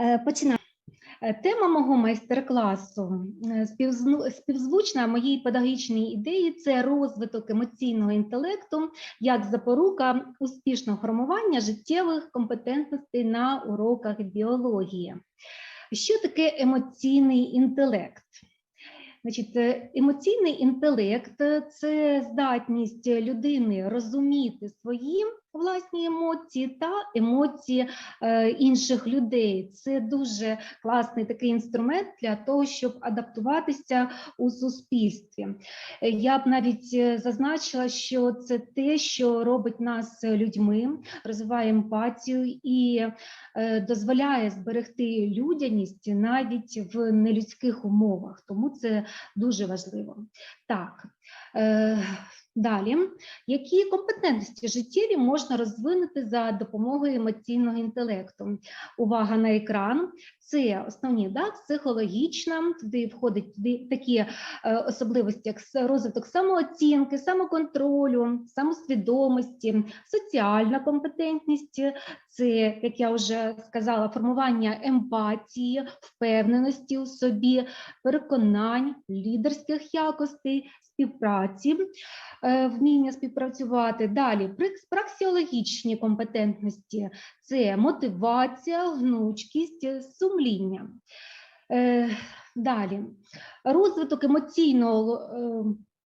Е, Починаємо. Е, Тема мого майстер-класу е, співзвучна моїй педагогічній ідеї це розвиток емоційного інтелекту як запорука успішного формування життєвих компетентностей на уроках біології. Що таке емоційний інтелект? Значить, емоційний інтелект це здатність людини розуміти свої власні емоції та емоції е, інших людей. Це дуже класний такий інструмент для того, щоб адаптуватися у суспільстві. Я б навіть е, зазначила, що це те, що робить нас людьми, розвиває емпатію і е, дозволяє зберегти людяність навіть в нелюдських умовах. Тому це дуже важливо. Так. Е, Далі, які компетентності життєві можна розвинути за допомогою емоційного інтелекту? Увага на екран. Це основні да, психологічна, туди входять туди такі е, особливості, як розвиток самооцінки, самоконтролю, самосвідомості, соціальна компетентність, це, як я вже сказала, формування емпатії, впевненості у собі, переконань, лідерських якостей, співпраці, е, вміння співпрацювати. Далі праксіологічні компетентності це мотивація, гнучкість, сумління. Е, Далі розвиток емоційного е,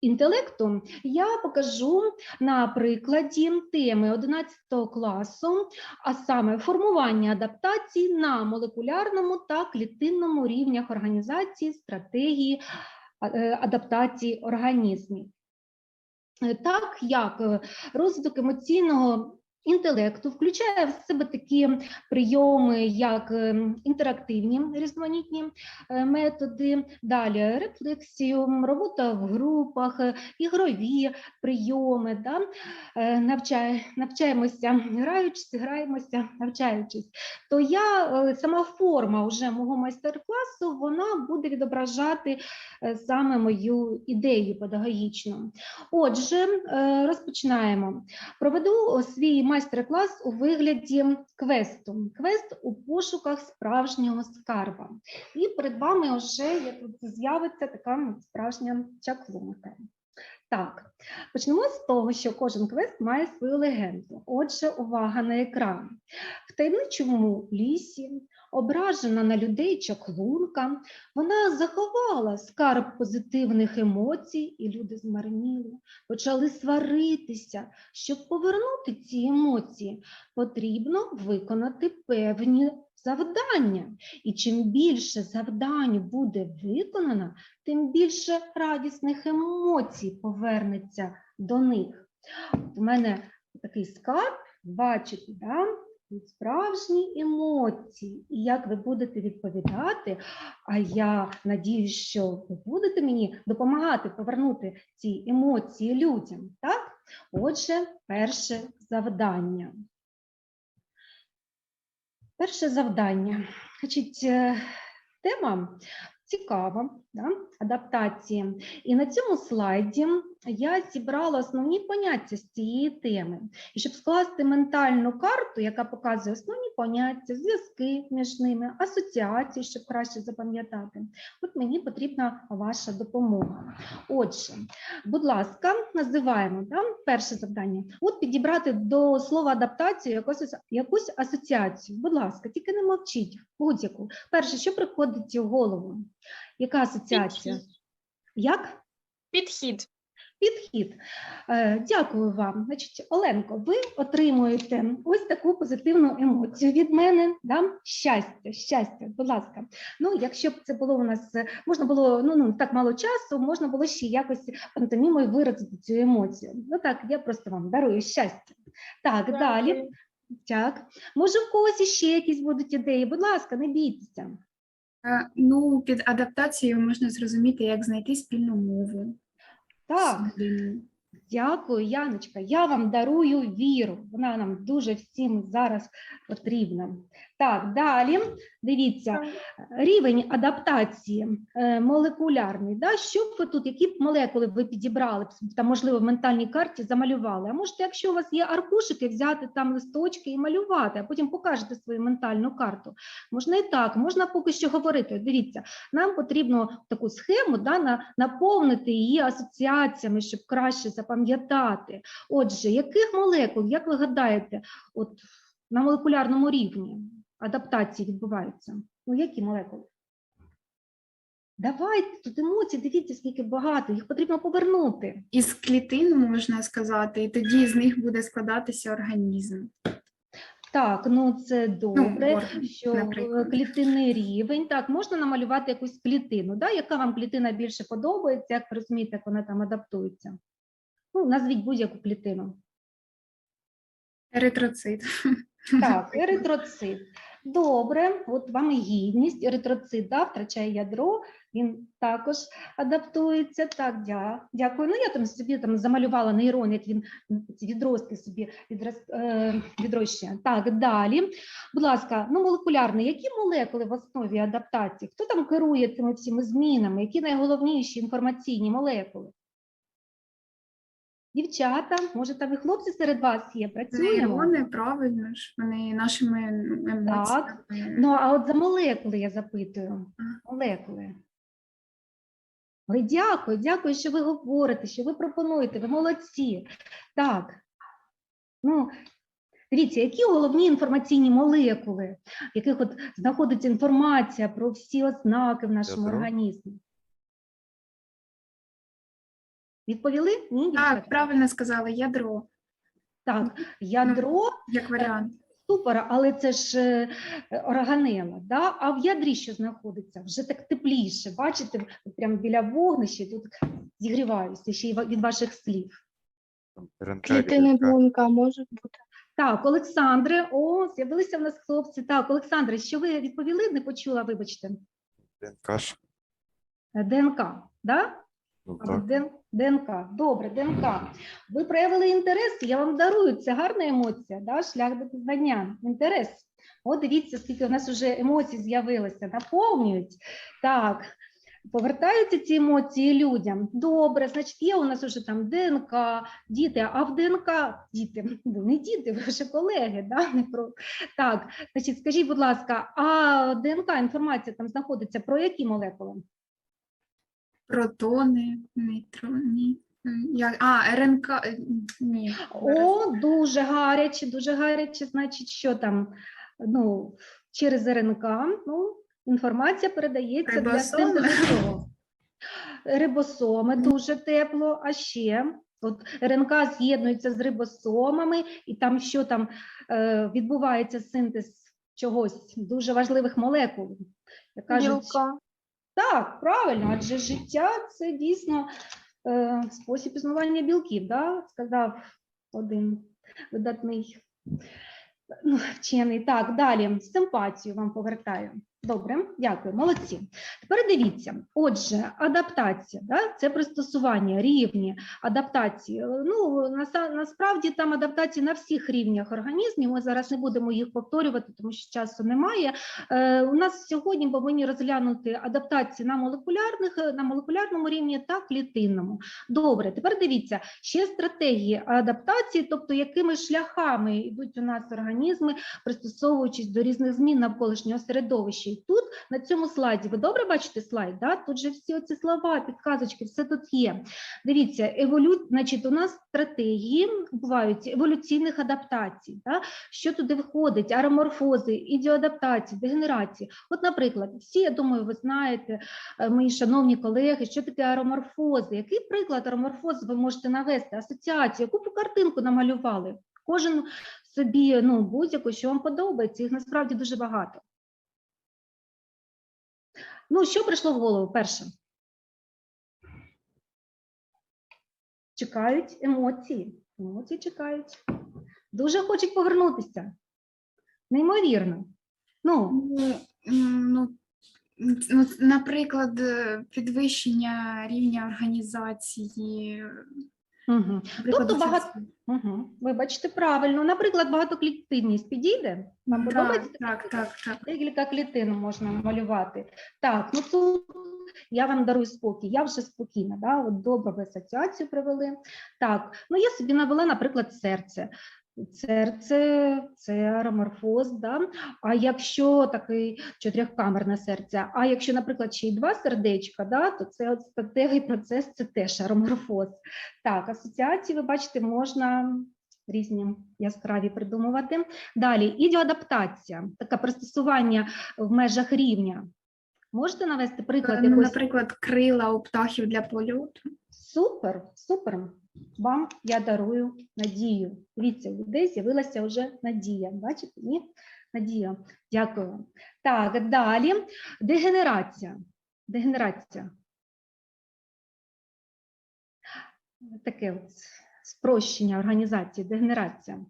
інтелекту я покажу на прикладі теми 11 класу, а саме формування адаптацій на молекулярному та клітинному рівнях організації стратегії е, адаптації організмів. Так як розвиток емоційного інтелекту включає в себе такі прийоми, як е, інтерактивні різноманітні е, методи, далі рефлексію, робота в групах, е, ігрові прийоми, да? е, навчає, навчаємося граючись, граємося, навчаючись, то я сама форма уже мого майстер-класу вона буде відображати саме мою ідею педагогічну. Отже, розпочинаємо. Проведу свій майстер-клас у вигляді квесту. Квест у пошуках справжнього скарба. І перед вами вже як з'явиться така справжня чаклунка. Так, почнемо з того, що кожен квест має свою легенду. Отже, увага на екран. В таємничому лісі, ображена на людей чаклунка, вона заховала скарб позитивних емоцій, і люди змарніли, почали сваритися. Щоб повернути ці емоції, потрібно виконати певні завдання. І чим більше завдань буде виконано, тим більше радісних емоцій повернеться до них. У мене такий скарб, бачите, да? справжні емоції. І як ви будете відповідати, а я надіюсь, що ви будете мені допомагати повернути ці емоції людям. Так? Отже, перше завдання. Перше завдання. Значить, е, тема цікава, да? адаптації. І на цьому слайді я зібрала основні поняття з цієї теми. І щоб скласти ментальну карту, яка показує основні поняття, зв'язки між ними, асоціації, щоб краще запам'ятати, от мені потрібна ваша допомога. Отже, будь ласка, називаємо да? перше завдання. От підібрати до слова адаптацію якусь, якусь асоціацію. Будь ласка, тільки не мовчіть будь-яку. Перше, що приходить в голову? Яка асоціація? Підхід. Як? Підхід. Підхід. Е, Дякую вам. Значить, Оленко, ви отримуєте ось таку позитивну емоцію від мене. Да? Щастя, щастя, будь ласка. Ну, якщо б це було у нас, е, можна було ну, ну так мало часу, можна було ще якось пантомімою виразити цю емоцію. Ну так, я просто вам дарую щастя. Так, далі. Так, може, в когось іще якісь будуть ідеї. Будь ласка, не бійтеся. Е, Ну, під адаптацією можна зрозуміти, як знайти спільну мову. Так. Дякую, Яночка. Я вам дарую віру. Вона нам дуже всім зараз потрібна. Так, далі дивіться, рівень адаптації е, молекулярний. Да? Що б ви тут, які б молекули ви підібрали, там, можливо, в ментальній карті замалювали? А можете, якщо у вас є аркушики, взяти там листочки і малювати, а потім покажете свою ментальну карту. Можна і так, можна поки що говорити. Дивіться, нам потрібно таку схему да, на, наповнити її асоціаціями, щоб краще запам'ятати. Отже, яких молекул, як ви гадаєте, от на молекулярному рівні адаптації відбуваються? Ну, які молекули? Давайте тут емоції, дивіться, скільки багато, їх потрібно повернути. Із клітин можна сказати, і тоді з них буде складатися організм. Так, ну це добре, орган, що наприклад. е, клітинний рівень. Так, можна намалювати якусь клітину. Да? Яка вам клітина більше подобається? Як ви розумієте, як вона там адаптується? Ну, назвіть будь-яку клітину. Еритроцит. Так, еритроцит. Добре, от вам і гідність. Еритроцит да, втрачає ядро, він також адаптується. Так, дя, дякую. Ну, я там собі там замалювала нейрон, як він ці відростки собі відроз, е, відрощує. Так, далі. Будь ласка, ну молекулярний, які молекули в основі адаптації? Хто там керує цими всіми змінами? Які найголовніші інформаційні молекули? Дівчата, може там і хлопці серед вас є, працюємо? Нейрони, правильно ж, вони нашими емоціями. Ну, а от за молекули я запитую. Молекули. Ой, дякую, дякую, що ви говорите, що ви пропонуєте, ви молодці. Так. Ну, дивіться, які головні інформаційні молекули, в яких от знаходиться інформація про всі ознаки в нашому Ядро. організмі? Відповіли? Ні. Так, правильно сказали, ядро, Так, ядро як варіант. Супер, але це ж е, органела, да? а в ядрі що знаходиться? Вже так тепліше. Бачите, прямо біля вогнища тут зігріваюся ще й від ваших слів. ДНК. ДНК може бути. Так, Олександре, о, з'явилися в нас хлопці. Так, Олександре, що ви відповіли? Не почула, вибачте. ДНК ж. Е, ДНК, да? Ну, так. ДНК. Добре, ДНК. Ви проявили інтерес, я вам дарую. Це гарна емоція, да? шлях до пізнання. Інтерес. От дивіться, скільки у нас вже емоцій з'явилося, наповнюють. Так, повертаються ці емоції людям. Добре, значить, є у нас вже там ДНК, діти, а в ДНК діти, ви не діти, ви вже колеги, да? не про... Так, значить, скажіть, будь ласка, а ДНК інформація там знаходиться про які молекули? Протони, нейтрони. Як- А, РНК. е, Ні. О, дуже гаряче, дуже гаряче. Значить, що там? Ну, через РНК, ну, інформація передається для Рибосоми. синтезу. Рибосоми дуже тепло, а ще от РНК з'єднується з рибосомами, і там що там е, відбувається синтез чогось дуже важливих молекул. Як кажуть, Білка. Так, правильно, адже життя це дійсно е, спосіб існування білків, да? сказав один видатний ну, вчений. Так, далі симпатію вам повертаю. Добре, дякую, молодці. Тепер дивіться, отже, адаптація, да? це пристосування, рівні адаптації. Ну, насправді там адаптації на всіх рівнях організмів. Ми зараз не будемо їх повторювати, тому що часу немає. Е, У нас сьогодні повинні розглянути адаптації на молекулярних на молекулярному рівні та клітинному. Добре, тепер дивіться ще стратегії адаптації, тобто якими шляхами йдуть у нас організми, пристосовуючись до різних змін навколишнього середовища. І тут на цьому слайді ви добре бачите слайд? Да? Тут же всі оці слова, підказочки, все тут є. Дивіться, еволю... значить, у нас стратегії бувають еволюційних адаптацій. Да? Що туди входить? Ароморфози, ідіоадаптації, дегенерації. От, наприклад, всі, я думаю, ви знаєте, е, мої шановні колеги, що таке ароморфози. Який приклад ароморфозу ви можете навести? Асоціацію, яку картинку намалювали? Кожен собі ну, будь-яку, що вам подобається, їх насправді дуже багато. Ну, що прийшло в голову перше? Чекають емоції. Емоції чекають. Дуже хочуть повернутися. Неймовірно. Ну, Ну, ну, ну, наприклад, е, підвищення рівня організації, Угу. Тобто багато- Угу. вибачте правильно. Наприклад, багатоклітинність підійде? Вам Так, подобається? так, так, так. Декілька клітин можна малювати. Так, ну тут я вам дарую спокій, я вже спокійна, да? от добре ви асоціацію привели. Так, ну я собі навела, наприклад, серце. Серце це аероморфоз, да? а якщо такий чотирьохкамерне серце, а якщо, наприклад, ще й два сердечка, да? то це от статевий процес, це теж аероморфоз. Так, асоціації, ви бачите, можна різні яскраві придумувати. Далі ідіоадаптація, таке пристосування в межах рівня. Можете навести приклад Ну, якоїсь? наприклад, крила у птахів для польоту. Супер, супер. Вам я дарую надію. Дивіться, у людей з'явилася вже надія. Бачите? Ні? Надія. Дякую. Так, далі. Дегенерація. Дегенерація. Таке от спрощення організації, дегенерація.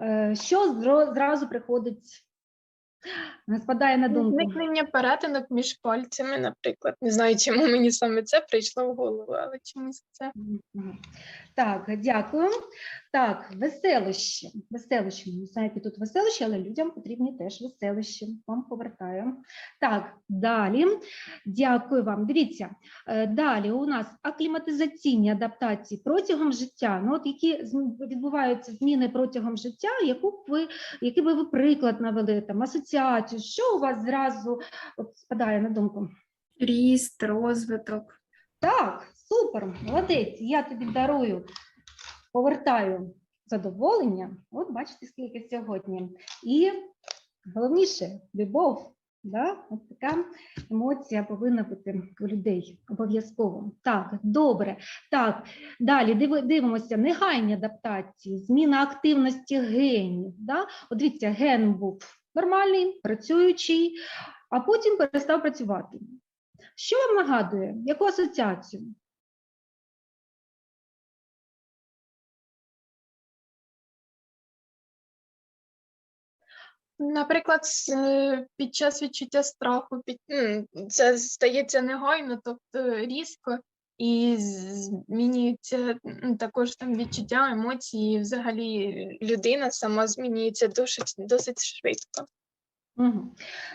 Е, Що зразу приходить, е, спадає на думку? Зникнення перетинок між пальцями, наприклад. Не знаю, чому мені саме це прийшло в голову, але чомусь це. Так, дякую. Так. Веселощі. Не знаю, які тут веселощі, але людям потрібні теж веселощі. Вам повертаю. Так, далі. Дякую вам. Дивіться, е, далі у нас акліматизаційні адаптації протягом життя. Ну, от які відбуваються зміни протягом життя, яку б ви, який би ви приклад навели, там, асоціацію, що у вас зразу от, спадає на думку? Ріст, розвиток. Так, супер, молодець. Я тобі дарую, повертаю задоволення. От бачите, скільки сьогодні. І головніше любов. Да? От така емоція повинна бути у людей обов'язково. Так, добре. Так, далі диви- дивимося. Негайні адаптації, зміна активності генів. Да? От дивіться, ген був нормальний, працюючий, а потім перестав працювати. Що вам нагадує? Яку асоціацію? Наприклад, е, під час відчуття страху під, це стається негайно, тобто різко, і змінюється також там відчуття, емоції. Взагалі людина сама змінюється досить, досить швидко. Угу.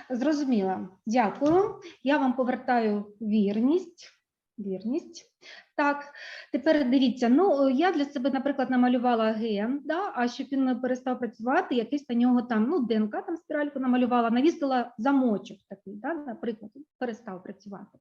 Зрозуміла. Дякую. Я вам повертаю вірність. Вірність. Так, тепер дивіться. Ну я для себе, наприклад, намалювала ген, да, а щоб він перестав працювати, якийсь на нього там ну ДНК там спіральку намалювала, навісила замочок такий, да, наприклад, перестав працювати.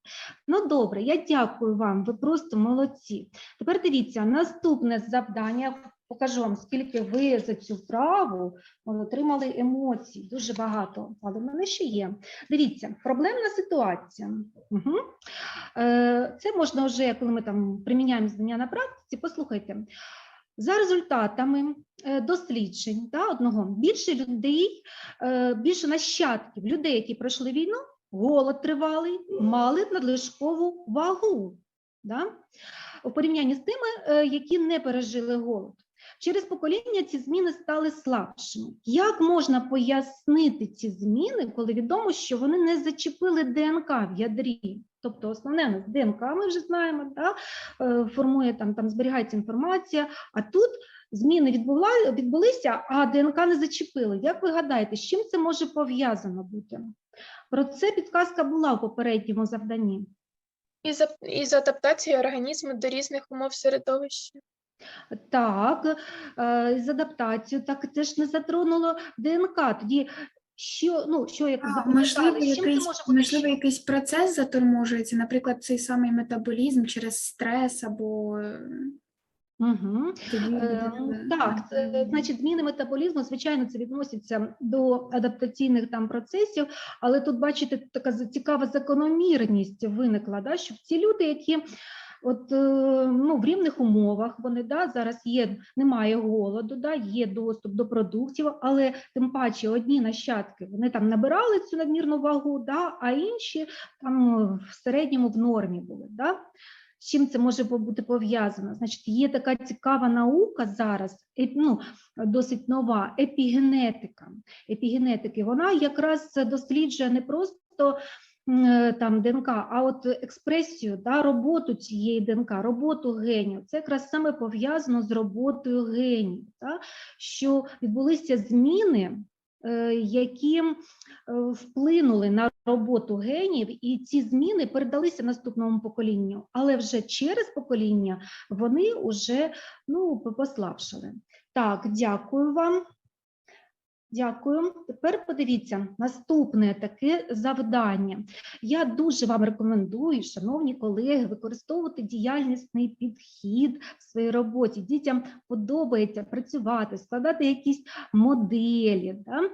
Ну добре, я дякую вам. Ви просто молодці. Тепер дивіться, наступне завдання. Покажу вам, скільки ви за цю вправу отримали емоцій, дуже багато, але в мене ще є. Дивіться, проблемна ситуація. Угу. Е, це можна вже, коли ми там приміняємо знання на практиці, послухайте. За результатами е, досліджень та, одного, більше людей, е, більше нащадків людей, які пройшли війну, голод тривалий, мали надлишкову вагу. Да? У порівнянні з тими, е, які не пережили голод. Через покоління ці зміни стали слабшими. Як можна пояснити ці зміни, коли відомо, що вони не зачепили ДНК в ядрі? Тобто основне нас ДНК, ми вже знаємо, да? е, формує там, там зберігається інформація, а тут зміни відбула, відбулися, а ДНК не зачепили. Як ви гадаєте, з чим це може пов'язано бути? Про це підказка була у попередньому завданні. Із, ап- із адаптацією організму до різних умов середовища. Так, е, з адаптацією, так це ж не затронуло ДНК. Тоді що, ну, що як А, можливо, з чим це якийсь, може бути можливо, якийсь процес заторможується, наприклад, цей самий метаболізм через стрес або Е, Так, це, значить, зміни метаболізму, звичайно, це відноситься до адаптаційних там процесів, але тут, бачите, така цікава закономірність виникла, да, що ці люди, які от, е, ну, в рівних умовах, вони да, зараз є, немає голоду, да, є доступ до продуктів, але тим паче одні нащадки, вони там набирали цю надмірну вагу, да, а інші там в середньому в нормі були. Да. З чим це може бути пов'язано? Значить, є така цікава наука зараз, ну, досить нова епігенетика. Епігенетики. Вона якраз досліджує не просто е, там ДНК, а от експресію, да, роботу цієї ДНК, роботу генів. Це якраз саме пов'язано з роботою генів, да, що відбулися зміни, е, які е, вплинули на роботу генів, і ці зміни передалися наступному поколінню, але вже через покоління вони вже ну, послабшали. Так, дякую вам. Дякую. Тепер подивіться наступне таке завдання. Я дуже вам рекомендую, шановні колеги, використовувати діяльнісний підхід в своїй роботі. Дітям подобається працювати, складати якісь моделі, да?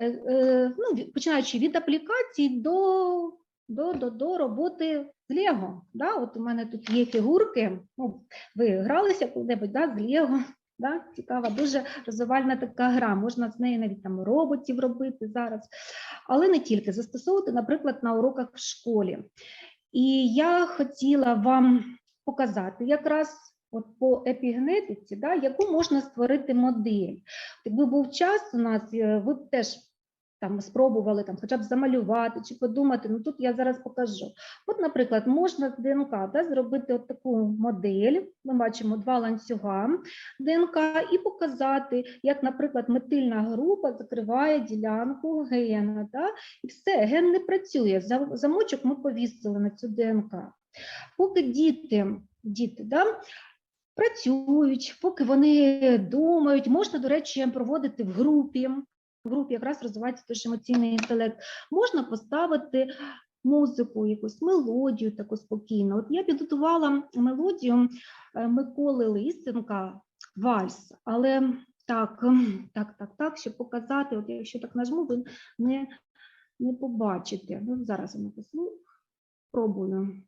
Е, е, ну, починаючи від аплікацій до, до, до, до роботи з Лего. Да? От у мене тут є фігурки. Ну, ви гралися коли-небудь да, з Лего. Да? Цікава, дуже розвивальна така гра. Можна з нею навіть там роботів робити зараз, але не тільки застосовувати, наприклад, на уроках в школі. І я хотіла вам показати якраз от по епігенетиці, да, яку можна створити модель. Якби був час у нас, е, ви б теж там спробували там, хоча б замалювати чи подумати. Ну тут я зараз покажу. От, наприклад, можна з ДНК да, зробити от таку модель. Ми бачимо два ланцюга ДНК і показати, як, наприклад, метильна група закриває ділянку гена. Да? І все, ген не працює. Замочок ми повісили на цю ДНК. Поки діти, діти да, працюють, поки вони думають, можна, до речі, проводити в групі. В групі якраз розвивається теж емоційний інтелект. Можна поставити музику, якусь мелодію таку спокійну. От я підготувала мелодію е, Миколи Лисенка Вальс, але так, так, так, так, щоб показати, от якщо так нажму, ви не, не побачите. Ну, зараз я напишу, спробую,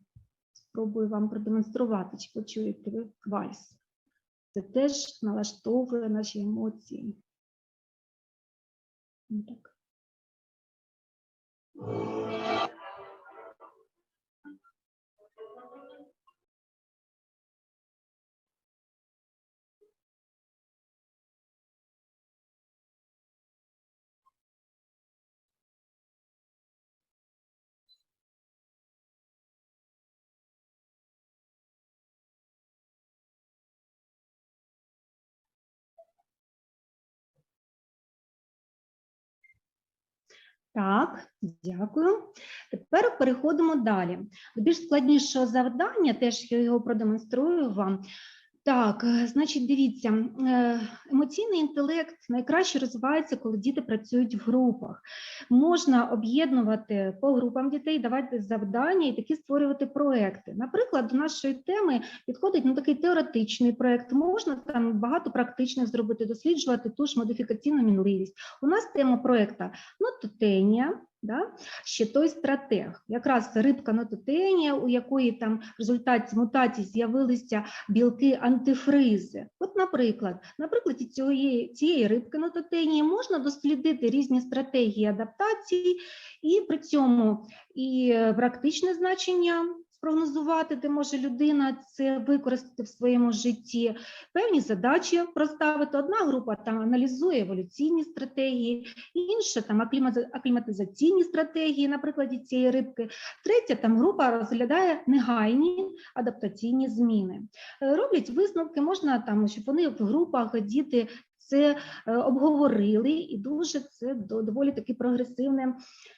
спробую вам продемонструвати, чи почуєте ви вальс. Це теж налаштовує наші емоції. Ну, Так. Так, дякую. Тепер переходимо далі. Більш складнішого завдання, теж я його продемонструю вам. Так, е, значить, дивіться, е, емоційний інтелект найкраще розвивається, коли діти працюють в групах. Можна об'єднувати по групам дітей, давати завдання і такі створювати проекти. Наприклад, до нашої теми підходить ну, такий теоретичний проект. Можна там багато практичних зробити, досліджувати ту ж модифікаційну мінливість. У нас тема проекту нототенія, да? ще той стратег. Якраз рибка нототенія, у якої там в результаті мутації з'явилися білки антифризи. От, наприклад, наприклад, цієї, цієї рибки нототенії можна дослідити різні стратегії адаптації, і при цьому і е, практичне значення спрогнозувати, де може людина це використати в своєму житті, певні задачі проставити. Одна група там аналізує еволюційні стратегії, інша там аклімати- акліматизаційні стратегії на прикладі цієї рибки. Третя там група розглядає негайні адаптаційні зміни. Е, Роблять висновки, можна там, щоб вони в групах діти це е, обговорили, і дуже це доволі таки прогресивне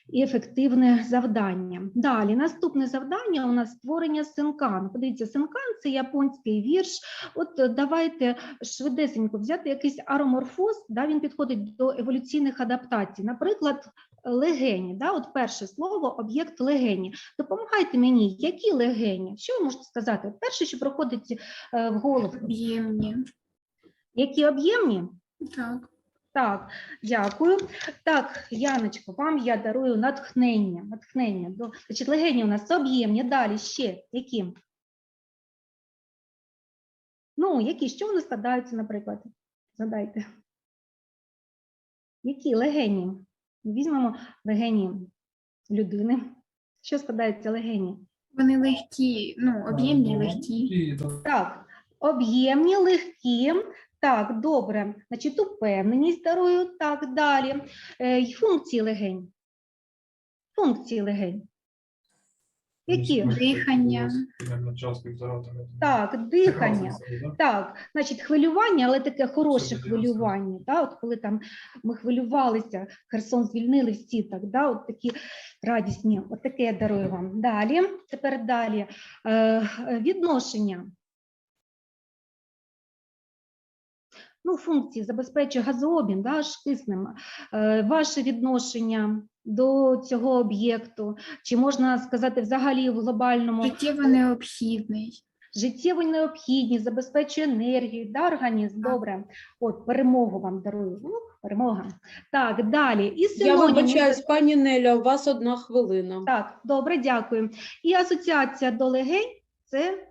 і ефективне завдання. Далі, наступне завдання у нас створення синкан. Подивіться, синкан це японський вірш. От е, давайте швидесенько взяти якийсь ароморфоз, да, він підходить до еволюційних адаптацій. Наприклад, легені, да, от перше слово, об'єкт легені. Допомагайте мені, які легені? Що ви можете сказати? Перше, що проходить е, в голову, Об'ємні. які об'ємні? Так. Так, дякую. Так, Яночко, вам я дарую натхнення. Натхнення. Значить, легені у нас об'ємні. Далі ще які? Ну, які? Що вони складаються, наприклад? Згадайте. Які легені? Візьмемо легені людини. Що складаються легені? Вони легкі, ну, об'ємні, легкі. Так, об'ємні, легкі. Так, добре. Значить, упевненість дарую. Так, далі. Е, функції легень. Функції легень. Які? Дихання. Так, дихання. Так, значить, хвилювання, але таке хороше хвилювання. Да? От коли там ми хвилювалися, Херсон звільнили всі так, да? от такі радісні. От таке я дарую вам. Далі, тепер далі. Е, е, відношення. Ну, функції забезпечує газообмін, да, киснем. Е, ваше відношення до цього об'єкту, чи можна сказати взагалі в глобальному Життєво необхідний. життєво необхідність, забезпечує енергію, да, організм. Так. Добре. От перемогу вам дарую. Ну, перемога. Так, далі. І Я синоніми. вибачаюсь, пані Неля, у вас одна хвилина. Так, добре, дякую. І асоціація до легень це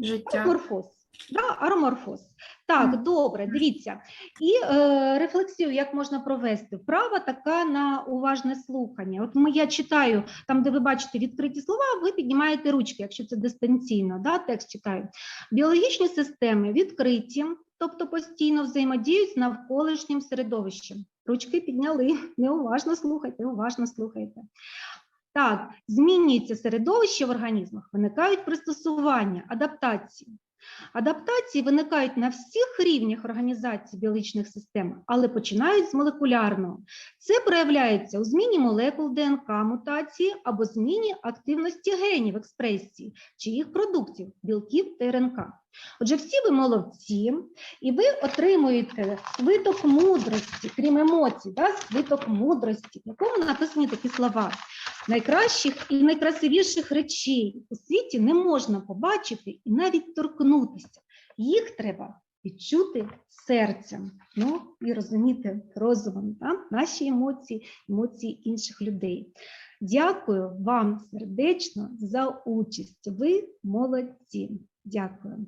Життя. Ароморфоз. Да, ароморфоз. Так, добре, дивіться. І е, рефлексію, як можна провести. Вправа така на уважне слухання. От ми, я читаю, там, де ви бачите відкриті слова, ви піднімаєте ручки, якщо це дистанційно, да, текст читаю. Біологічні системи відкриті, тобто постійно взаємодіють з навколишнім середовищем. Ручки підняли, неуважно слухайте, уважно слухайте. Так, змінюється середовище в організмах, виникають пристосування, адаптації. Адаптації виникають на всіх рівнях організації біологічних систем, але починають з молекулярного. Це проявляється у зміні молекул ДНК мутації або зміні активності генів експресії чи їх продуктів, білків та РНК. Отже, всі ви молодці, і ви отримуєте свиток мудрості, крім емоцій, да, свиток мудрості, в якому написані такі слова. Найкращих і найкрасивіших речей у світі не можна побачити і навіть торкнутися. Їх треба відчути серцем, ну і розуміти розумом да? наші емоції, емоції інших людей. Дякую вам сердечно за участь. Ви молодці. Дякую.